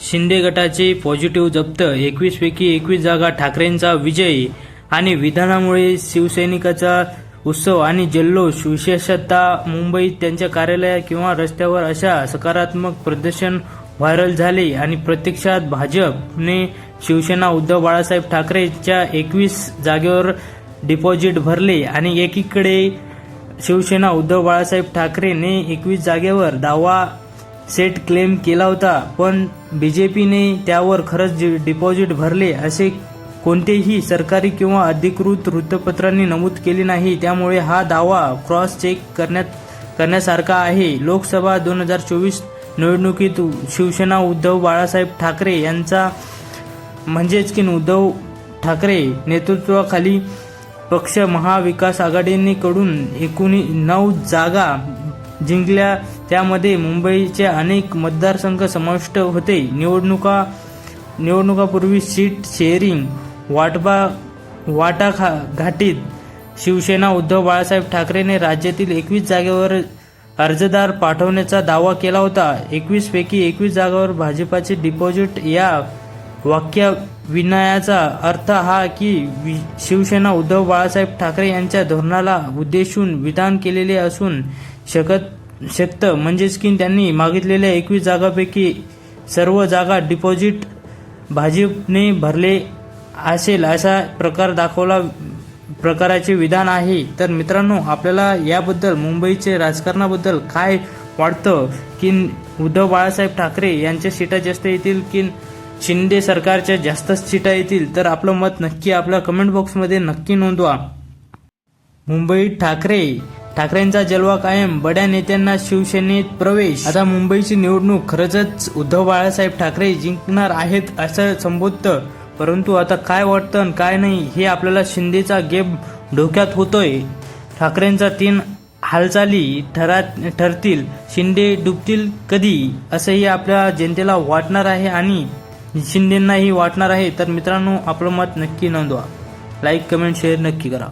शिंदे गटाचे पॉझिटिव्ह जप्त एकवीसपैकी एकवीस जागा ठाकरेंचा विजय आणि विधानामुळे शिवसैनिकाचा उत्सव आणि जल्लोष विशेषतः मुंबईत त्यांच्या कार्यालय किंवा रस्त्यावर अशा सकारात्मक प्रदर्शन व्हायरल झाले आणि प्रत्यक्षात भाजपने शिवसेना उद्धव बाळासाहेब ठाकरेच्या एकवीस जागेवर डिपॉझिट भरले आणि एकीकडे शिवसेना उद्धव बाळासाहेब ठाकरेने एकवीस जागेवर दावा सेट क्लेम केला होता. पण बी जे पीने त्यावर खरंच डिपॉझिट भरले असे कोणतेही सरकारी किंवा अधिकृत वृत्तपत्रांनी नमूद केले नाही. त्यामुळे हा दावा क्रॉस चेक करण्यात करण्यासारखा आहे. लोकसभा दोन हजार चोवीस निवडणुकीत शिवसेना उद्धव बाळासाहेब ठाकरे यांचा म्हणजेच की उद्धव ठाकरे नेतृत्वाखाली पक्ष महाविकास आघाडीकडून एकूण नऊ जागा जिंकल्या. त्यामध्ये मुंबईचे अनेक मतदारसंघ समाविष्ट होते. निवडणुका निवडणुकापूर्वी सीट शेअरिंग वाटबा वाटाखा घाटीत शिवसेना उद्धव बाळासाहेब ठाकरेने राज्यातील एकवीस जागेवर अर्जदार पाठवण्याचा दावा केला होता. एकवीसपैकी एकवीस जागेवर भाजपाचे डिपॉझिट या वाक्याविनयाचा अर्थ हा की वि- शिवसेना उद्धव बाळासाहेब ठाकरे यांच्या धोरणाला उद्देशून विधान केलेले असून शकत शकतं म्हणजेच की त्यांनी मागितलेल्या एकवीस जागापैकी सर्व जागा डिपॉझिट भाजपने भरले असेल असा प्रकार दाखवला प्रकाराचे विधान आहे. तर मित्रांनो आपल्याला याबद्दल मुंबईचे राजकारणाबद्दल काय वाटतं? की उद्धव बाळासाहेब ठाकरे यांच्या सीटा जास्त येतील की शिंदे सरकारच्या जास्तच सीटा येतील तर आपलं मत नक्की आपल्या कमेंट बॉक्समध्ये नक्की नोंदवा. मुंबईत ठाकरे. ठाकरेंचा जलवा कायम बड्या नेत्यांना शिवसेनेत प्रवेश. आता मुंबईची निवडणूक खरंच उद्धव बाळासाहेब ठाकरे जिंकणार आहेत असं संबोधतं. परंतु आता काय वाटतं आणि काय नाही हे आपल्याला शिंदेचा गेम डोक्यात होतोय. ठाकरेंचा तीन हालचाली ठरा ठरतील. शिंदे डुबतील कधी असंही आपल्या जनतेला वाटणार आहे आणि शिंदेंनाही वाटणार आहे तर मित्रांनो आपलं मत नक्की नोंदवा. लाईक कमेंट शेअर नक्की करा.